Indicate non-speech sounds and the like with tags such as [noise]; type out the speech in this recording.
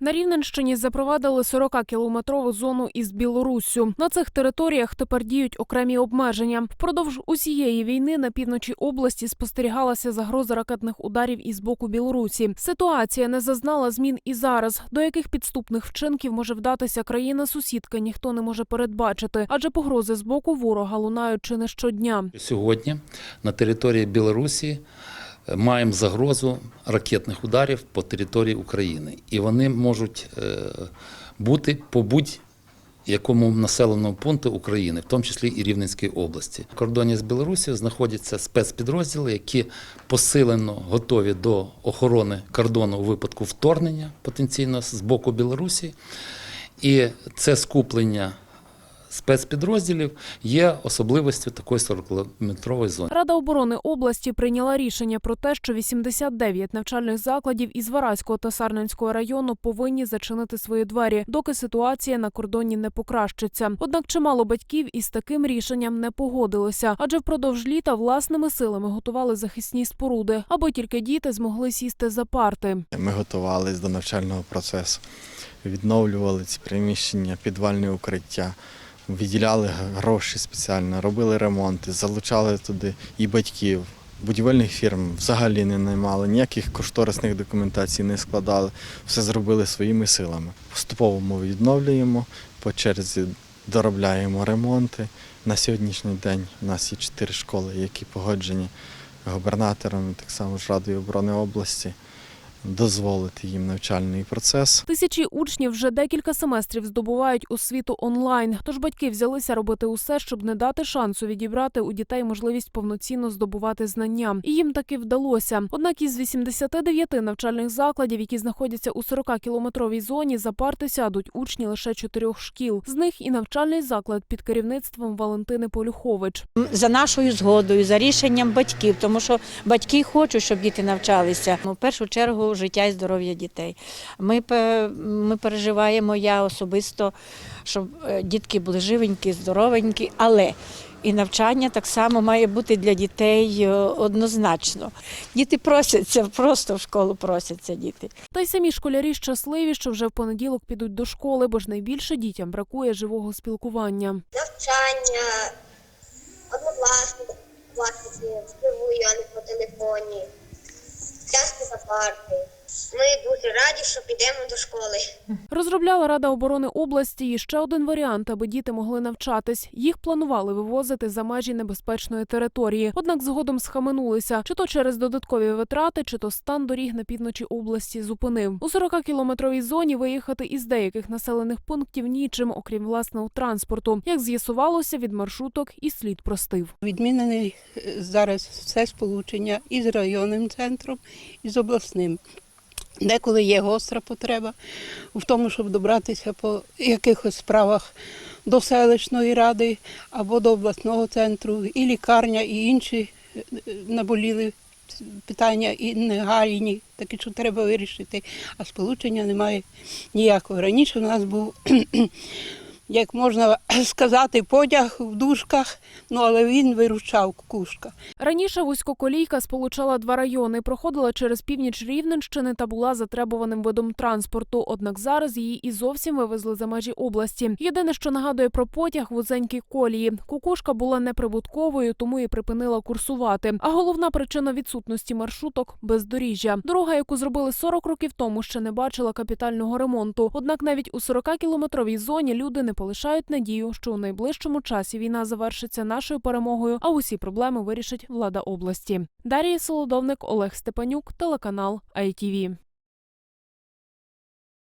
На Рівненщині запровадили 40-кілометрову зону із Білоруссю. На цих територіях тепер діють окремі обмеження. Впродовж усієї війни на півночі області спостерігалася загроза ракетних ударів із боку Білорусі. Ситуація не зазнала змін і зараз. До яких підступних вчинків може вдатися країна-сусідка, ніхто не може передбачити, адже погрози з боку ворога лунають чи не щодня. Сьогодні на території Білорусі маємо загрозу ракетних ударів по території України, і вони можуть е, бути по будь-якому населеному пункту України, в тому числі і Рівненської області. В кордоні з Білорусією знаходяться спецпідрозділи, які посилено готові до охорони кордону у випадку вторгнення потенційно з боку Білорусі. І це скуплення спецпідрозділів є особливістю такої 40-кілометрової зони. Рада оборони області прийняла рішення про те, що 89 навчальних закладів із Вараського та Сарненського району повинні зачинити свої двері, доки ситуація на кордоні не покращиться. Однак чимало батьків із таким рішенням не погодилися, адже впродовж літа власними силами готували захисні споруди, аби тільки діти змогли сісти за парти. Ми готувалися до навчального процесу, відновлювали ці приміщення, підвальне укриття, виділяли гроші спеціально, робили ремонти, залучали туди і батьків. Будівельних фірм взагалі не наймали, ніяких кошторисних документацій не складали. Все зробили своїми силами. Поступово ми відновлюємо, по черзі доробляємо ремонти. На сьогоднішній день у нас є чотири школи, які погоджені губернатором, так само ж Радою оборони області дозволити їм навчальний процес. Тисячі учнів вже декілька семестрів здобувають освіту онлайн. Тож батьки взялися робити усе, щоб не дати шансу відібрати у дітей можливість повноцінно здобувати знання. І їм таки вдалося. Однак із 89 навчальних закладів, які знаходяться у 40-кілометровій зоні, за парти сядуть учні лише чотирьох шкіл. З них і навчальний заклад під керівництвом Валентини Полюхович. за нашою згодою, за рішенням батьків, тому що батьки хочуть, щоб діти навчалися. Ну, В першу чергу життя і здоров'я дітей. Ми, ми переживаємо, я особисто, щоб е, дітки були живенькі, здоровенькі, але і навчання так само має бути для дітей е, однозначно. Діти просяться, просто в школу просяться діти. Та й самі школярі щасливі, що вже в понеділок підуть до школи, бо ж найбільше дітям бракує живого спілкування. навчання, однокласники, класники вживую, а не по телефоні, сясти за парти. Ми дуже раді, що підемо до школи. Розробляла Рада оборони області і ще один варіант, аби діти могли навчатись. Їх планували вивозити за межі небезпечної території. Однак згодом схаменулися, чи то через додаткові витрати, чи то стан доріг на півночі області зупинив. У 40-кілометровій зоні виїхати із деяких населених пунктів нічим, окрім власного транспорту. Як з'ясувалося, від маршруток і слід простив. Відмінений е, зараз все сполучення із районним центром, і з обласним. Деколи є гостра потреба в тому, щоб добратися по якихось справах до селищної ради або до обласного центру, і лікарня, і інші е, наболіли питання, і негайні, такі, що треба вирішити, а сполучення немає ніякого. Раніше у нас був як можна [clears throat] сказати, потяг в дужках, ну але він виручав кукушка. Раніше вузькоколійка сполучала два райони, проходила через північ Рівненщини та була затребуваним видом транспорту. Однак зараз її і зовсім вивезли за межі області. Єдине, що нагадує про потяг вузенькі колії. Кукушка була неприбутковою, тому і припинила курсувати. А головна причина відсутності маршруток бездоріжжя. Дорога, яку зробили 40 років тому, ще не бачила капітального ремонту. Однак навіть у 40-кілометровій зоні люди не полишають надію, що у найближчому часі війна завершиться нашою перемогою, а усі проблеми вирішить влада області. Дарія Солодовник, Олег Степанюк, телеканал ITV.